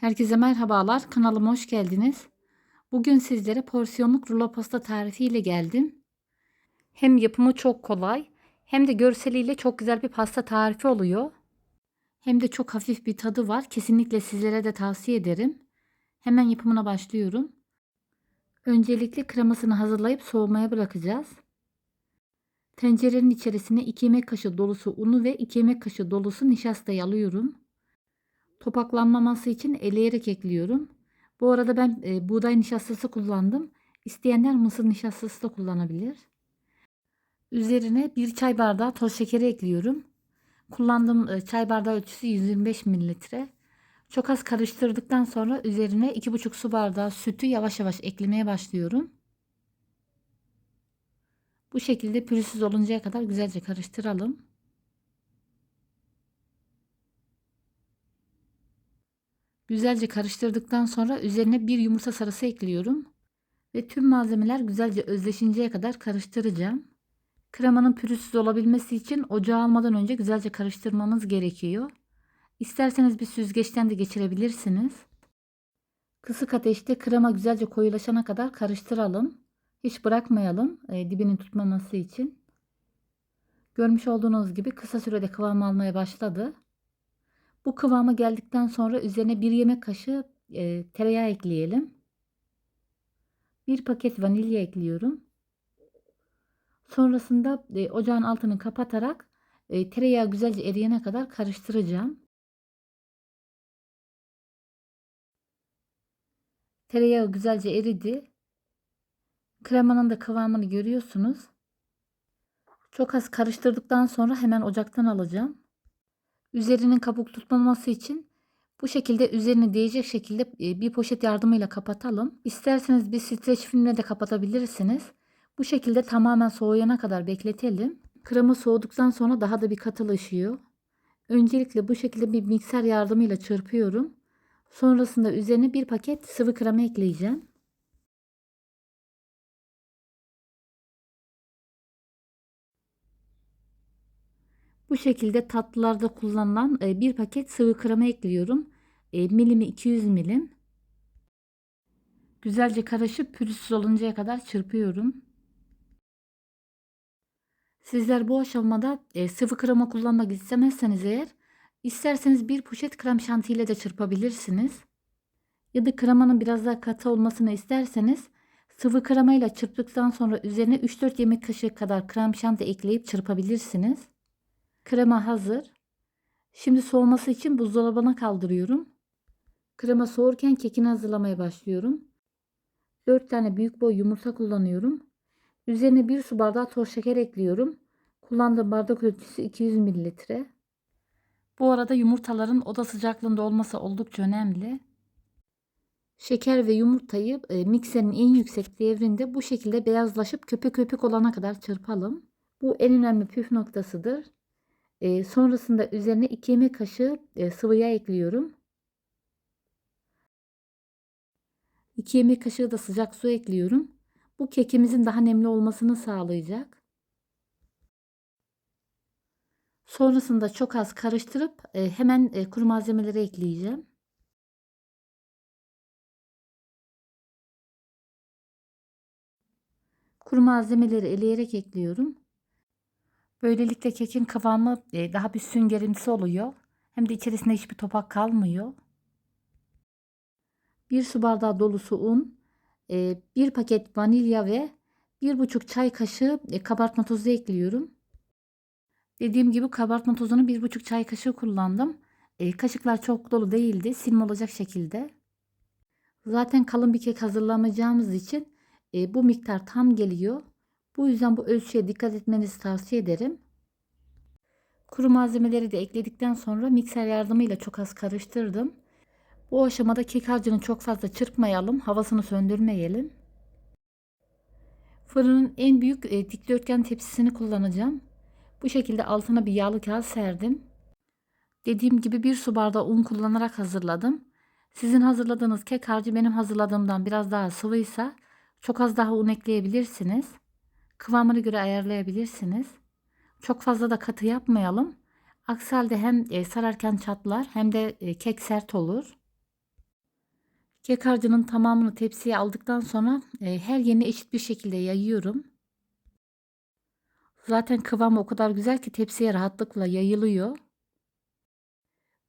Herkese merhabalar. Kanalıma hoş geldiniz. Bugün sizlere porsiyonluk rulo pasta tarifi ile geldim. Hem yapımı çok kolay hem de görseliyle çok güzel bir pasta tarifi oluyor. Hem de çok hafif bir tadı var. Kesinlikle sizlere de tavsiye ederim. Hemen yapımına başlıyorum. Öncelikle kremasını hazırlayıp soğumaya bırakacağız. Tencerenin içerisine 2 yemek kaşığı dolusu unu ve 2 yemek kaşığı dolusu nişastayı alıyorum. Topaklanmaması için eleyerek ekliyorum. Bu arada ben e, buğday nişastası kullandım. İsteyenler mısır nişastası da kullanabilir. Üzerine bir çay bardağı toz şekeri ekliyorum. Kullandığım e, çay bardağı ölçüsü 125 mililitre. Çok az karıştırdıktan sonra üzerine 2,5 su bardağı sütü yavaş yavaş eklemeye başlıyorum. Bu şekilde pürüzsüz oluncaya kadar güzelce karıştıralım. Güzelce karıştırdıktan sonra üzerine bir yumurta sarısı ekliyorum. Ve tüm malzemeler güzelce özleşinceye kadar karıştıracağım. Kremanın pürüzsüz olabilmesi için ocağa almadan önce güzelce karıştırmamız gerekiyor. İsterseniz bir süzgeçten de geçirebilirsiniz. Kısık ateşte krema güzelce koyulaşana kadar karıştıralım. Hiç bırakmayalım e, dibinin tutmaması için. Görmüş olduğunuz gibi kısa sürede kıvam almaya başladı. Bu kıvama geldikten sonra üzerine bir yemek kaşığı e, tereyağı ekleyelim. Bir paket vanilya ekliyorum. Sonrasında e, ocağın altını kapatarak e, tereyağı güzelce eriyene kadar karıştıracağım. Tereyağı güzelce eridi. Kremanın da kıvamını görüyorsunuz. Çok az karıştırdıktan sonra hemen ocaktan alacağım. Üzerinin kabuk tutmaması için bu şekilde üzerine değecek şekilde e, bir poşet yardımıyla kapatalım. İsterseniz bir streç filmle de kapatabilirsiniz. Bu şekilde tamamen soğuyana kadar bekletelim. Krema soğuduktan sonra daha da bir katılaşıyor. Öncelikle bu şekilde bir mikser yardımıyla çırpıyorum. Sonrasında üzerine bir paket sıvı krema ekleyeceğim. Bu şekilde tatlılarda kullanılan e, bir paket sıvı krema ekliyorum. E, milimi 200 milim. Güzelce karışıp pürüzsüz oluncaya kadar çırpıyorum. Sizler bu aşamada e, sıvı krema kullanmak istemezseniz eğer isterseniz bir poşet krem şanti ile de çırpabilirsiniz. Ya da kremanın biraz daha katı olmasını isterseniz sıvı kremayla çırptıktan sonra üzerine 3-4 yemek kaşığı kadar krem şanti ekleyip çırpabilirsiniz. Krema hazır. Şimdi soğuması için buzdolabına kaldırıyorum. Krema soğurken kekini hazırlamaya başlıyorum. 4 tane büyük boy yumurta kullanıyorum. Üzerine 1 su bardağı toz şeker ekliyorum. Kullandığım bardak ölçüsü 200 mililitre. Bu arada yumurtaların oda sıcaklığında olması oldukça önemli. Şeker ve yumurtayı e, mikserin en yüksek devrinde bu şekilde beyazlaşıp köpük köpük olana kadar çırpalım. Bu en önemli püf noktasıdır. E, sonrasında üzerine 2 yemek kaşığı e, sıvı yağ ekliyorum. 2 yemek kaşığı da sıcak su ekliyorum. Bu kekimizin daha nemli olmasını sağlayacak. Sonrasında çok az karıştırıp e, hemen e, kuru malzemeleri ekleyeceğim. Kuru malzemeleri eleyerek ekliyorum. Böylelikle kekin kıvamı e, daha bir süngerimsi oluyor. Hem de içerisinde hiçbir topak kalmıyor. Bir su bardağı dolusu un, e, bir paket vanilya ve bir buçuk çay kaşığı e, kabartma tozu ekliyorum. Dediğim gibi kabartma tozunu bir buçuk çay kaşığı kullandım. Kaşıklar çok dolu değildi. Silme olacak şekilde. Zaten kalın bir kek hazırlamayacağımız için bu miktar tam geliyor. Bu yüzden bu ölçüye dikkat etmenizi tavsiye ederim. Kuru malzemeleri de ekledikten sonra mikser yardımıyla çok az karıştırdım. Bu aşamada kek harcını çok fazla çırpmayalım. Havasını söndürmeyelim. Fırının en büyük e, dikdörtgen tepsisini kullanacağım. Bu şekilde altına bir yağlı kağıt serdim. Dediğim gibi bir su bardağı un kullanarak hazırladım. Sizin hazırladığınız kek harcı benim hazırladığımdan biraz daha sıvıysa çok az daha un ekleyebilirsiniz. Kıvamını göre ayarlayabilirsiniz. Çok fazla da katı yapmayalım. Aksi halde hem e, sararken çatlar hem de e, kek sert olur. Kek harcının tamamını tepsiye aldıktan sonra e, her yerine eşit bir şekilde yayıyorum. Zaten kıvamı o kadar güzel ki tepsiye rahatlıkla yayılıyor.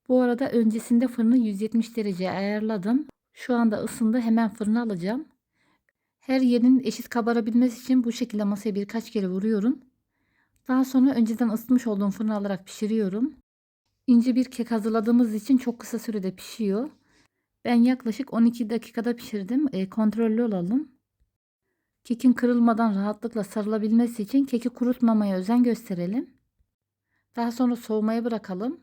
Bu arada öncesinde fırını 170 dereceye ayarladım. Şu anda ısındı. Hemen fırına alacağım. Her yerin eşit kabarabilmesi için bu şekilde masaya birkaç kere vuruyorum. Daha sonra önceden ısıtmış olduğum fırına alarak pişiriyorum. İnce bir kek hazırladığımız için çok kısa sürede pişiyor. Ben yaklaşık 12 dakikada pişirdim. E, kontrollü olalım. Kekin kırılmadan rahatlıkla sarılabilmesi için keki kurutmamaya özen gösterelim. Daha sonra soğumaya bırakalım.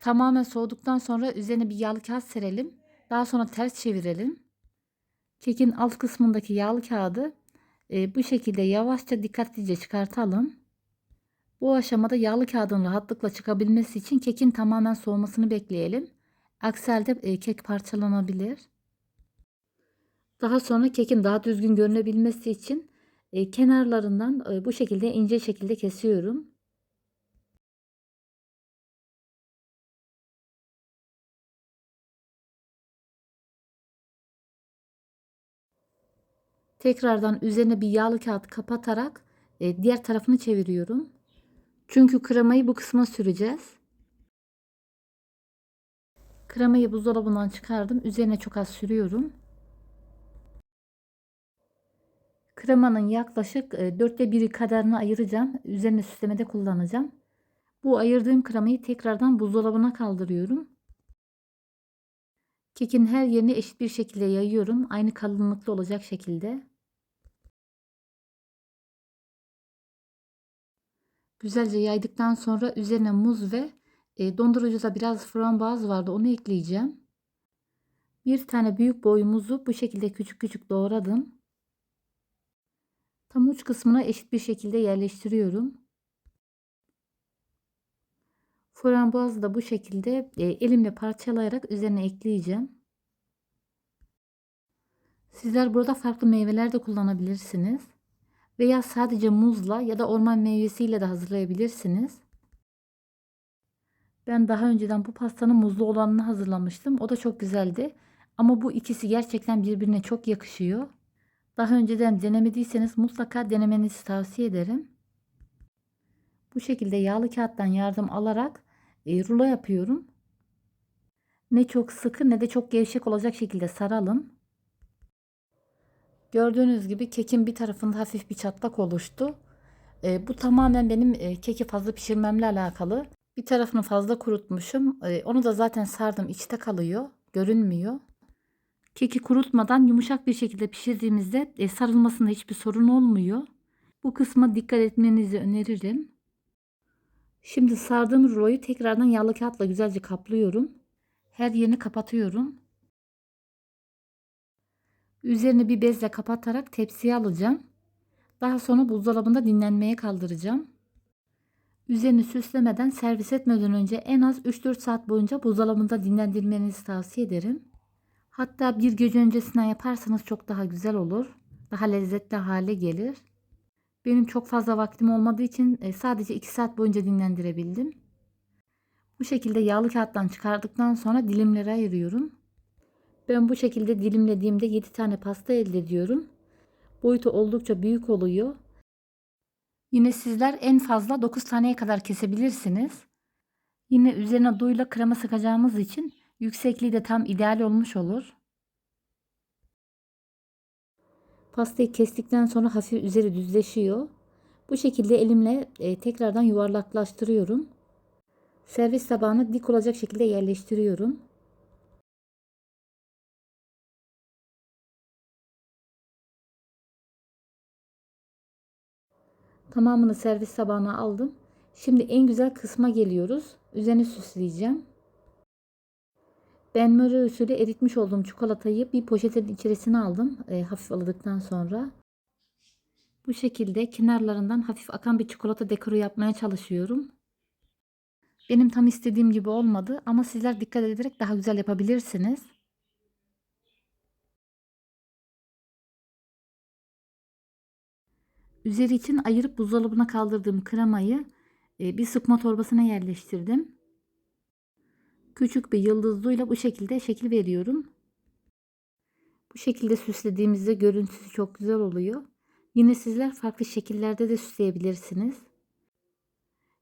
Tamamen soğuduktan sonra üzerine bir yağlı kağıt serelim. Daha sonra ters çevirelim. Kekin alt kısmındaki yağlı kağıdı e, bu şekilde yavaşça dikkatlice çıkartalım. Bu aşamada yağlı kağıdın rahatlıkla çıkabilmesi için kekin tamamen soğumasını bekleyelim. Aksi halde e, kek parçalanabilir. Daha sonra kekin daha düzgün görünebilmesi için e, kenarlarından e, bu şekilde ince şekilde kesiyorum. Tekrardan üzerine bir yağlı kağıt kapatarak e, diğer tarafını çeviriyorum. Çünkü kremayı bu kısma süreceğiz. Kremayı buzdolabından çıkardım. Üzerine çok az sürüyorum. Kremanın yaklaşık e, dörtte biri kadarını ayıracağım. Üzerine süslemede kullanacağım. Bu ayırdığım kremayı tekrardan buzdolabına kaldırıyorum. Kekin her yerini eşit bir şekilde yayıyorum. Aynı kalınlıkta olacak şekilde. Güzelce yaydıktan sonra üzerine muz ve e, dondurucuda biraz frambuaz vardı. Onu ekleyeceğim. Bir tane büyük boy muzu bu şekilde küçük küçük doğradım. Tam uç kısmına eşit bir şekilde yerleştiriyorum. Frambuazı da bu şekilde e, elimle parçalayarak üzerine ekleyeceğim. Sizler burada farklı meyveler de kullanabilirsiniz. Veya sadece muzla ya da orman meyvesiyle de hazırlayabilirsiniz. Ben daha önceden bu pastanın muzlu olanını hazırlamıştım. O da çok güzeldi. Ama bu ikisi gerçekten birbirine çok yakışıyor. Daha önceden denemediyseniz mutlaka denemenizi tavsiye ederim. Bu şekilde yağlı kağıttan yardım alarak e, rulo yapıyorum. Ne çok sıkı ne de çok gevşek olacak şekilde saralım. Gördüğünüz gibi kekin bir tarafında hafif bir çatlak oluştu. E, bu tamamen benim e, keki fazla pişirmemle alakalı. Bir tarafını fazla kurutmuşum. E, onu da zaten sardım içte kalıyor. Görünmüyor. Keki kurutmadan yumuşak bir şekilde pişirdiğimizde e, sarılmasında hiçbir sorun olmuyor. Bu kısma dikkat etmenizi öneririm. Şimdi sardığım ruloyu tekrardan yağlı kağıtla güzelce kaplıyorum. Her yerini kapatıyorum. Üzerini bir bezle kapatarak tepsiye alacağım. Daha sonra buzdolabında dinlenmeye kaldıracağım. Üzerini süslemeden servis etmeden önce en az 3-4 saat boyunca buzdolabında dinlendirmenizi tavsiye ederim. Hatta bir gece öncesinden yaparsanız çok daha güzel olur. Daha lezzetli hale gelir. Benim çok fazla vaktim olmadığı için e, sadece 2 saat boyunca dinlendirebildim. Bu şekilde yağlı kağıttan çıkardıktan sonra dilimlere ayırıyorum. Ben bu şekilde dilimlediğimde 7 tane pasta elde ediyorum. Boyutu oldukça büyük oluyor. Yine sizler en fazla 9 taneye kadar kesebilirsiniz. Yine üzerine duyla krema sıkacağımız için yüksekliği de tam ideal olmuş olur. Pastayı kestikten sonra hafif üzeri düzleşiyor. Bu şekilde elimle e, tekrardan yuvarlaklaştırıyorum. Servis tabağına dik olacak şekilde yerleştiriyorum. Tamamını servis tabağına aldım. Şimdi en güzel kısma geliyoruz. Üzerini süsleyeceğim. Ben Murray usulü eritmiş olduğum çikolatayı bir poşetin içerisine aldım. E, hafif aladıktan sonra. Bu şekilde kenarlarından hafif akan bir çikolata dekoru yapmaya çalışıyorum. Benim tam istediğim gibi olmadı ama sizler dikkat ederek daha güzel yapabilirsiniz. Üzeri için ayırıp buzdolabına kaldırdığım kremayı e, bir sıkma torbasına yerleştirdim. Küçük bir yıldızlıyla bu şekilde şekil veriyorum. Bu şekilde süslediğimizde görüntüsü çok güzel oluyor. Yine sizler farklı şekillerde de süsleyebilirsiniz.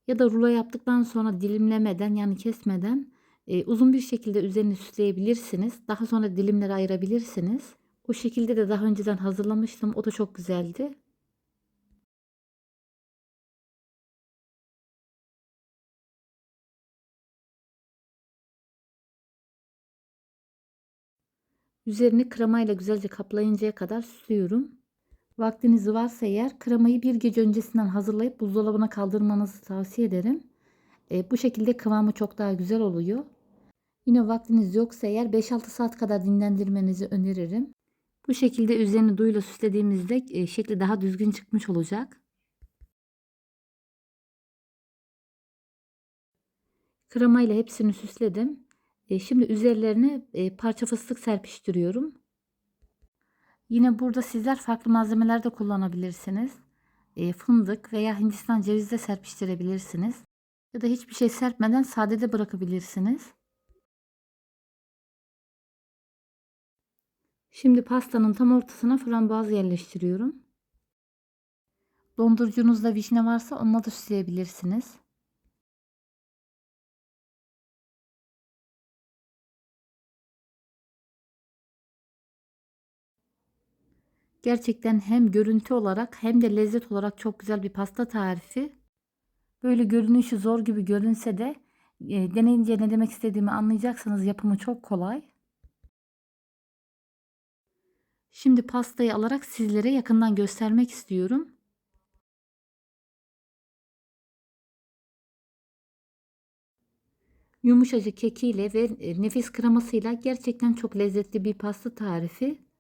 Ya da rulo yaptıktan sonra dilimlemeden yani kesmeden e, uzun bir şekilde üzerini süsleyebilirsiniz. Daha sonra dilimlere ayırabilirsiniz. O şekilde de daha önceden hazırlamıştım. O da çok güzeldi. Üzerini kremayla güzelce kaplayıncaya kadar süslüyorum. Vaktiniz varsa eğer kremayı bir gece öncesinden hazırlayıp buzdolabına kaldırmanızı tavsiye ederim. E, bu şekilde kıvamı çok daha güzel oluyor. Yine vaktiniz yoksa eğer 5-6 saat kadar dinlendirmenizi öneririm. Bu şekilde üzerini duyla süslediğimizde e, şekli daha düzgün çıkmış olacak. Kremayla hepsini süsledim. E, şimdi üzerlerine e, parça fıstık serpiştiriyorum. Yine burada sizler farklı malzemeler de kullanabilirsiniz. E, fındık veya hindistan cevizi de serpiştirebilirsiniz. Ya da hiçbir şey serpmeden sade de bırakabilirsiniz. Şimdi pastanın tam ortasına frambuaz yerleştiriyorum. Dondurucunuzda vişne varsa onunla da süsleyebilirsiniz. Gerçekten hem görüntü olarak hem de lezzet olarak çok güzel bir pasta tarifi. Böyle görünüşü zor gibi görünse de e, deneyince ne demek istediğimi anlayacaksınız. Yapımı çok kolay. Şimdi pastayı alarak sizlere yakından göstermek istiyorum. Yumuşacık kekiyle ve e, nefis kremasıyla gerçekten çok lezzetli bir pasta tarifi.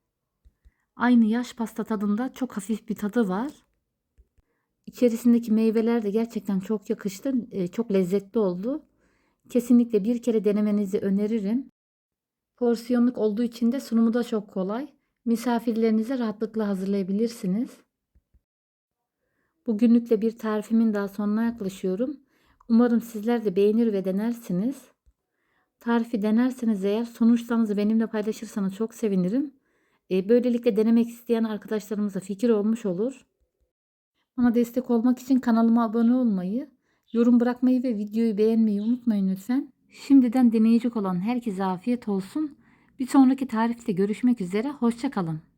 Aynı yaş pasta tadında çok hafif bir tadı var. İçerisindeki meyveler de gerçekten çok yakıştı. E, çok lezzetli oldu. Kesinlikle bir kere denemenizi öneririm. Porsiyonluk olduğu için de sunumu da çok kolay. Misafirlerinize rahatlıkla hazırlayabilirsiniz. Bugünlük de bir tarifimin daha sonuna yaklaşıyorum. Umarım sizler de beğenir ve denersiniz. Tarifi denerseniz eğer sonuçlarınızı benimle paylaşırsanız çok sevinirim. E, böylelikle denemek isteyen arkadaşlarımıza fikir olmuş olur. Bana destek olmak için kanalıma abone olmayı, yorum bırakmayı ve videoyu beğenmeyi unutmayın lütfen. Şimdiden deneyecek olan herkese afiyet olsun. Bir sonraki tarifte görüşmek üzere. Hoşçakalın.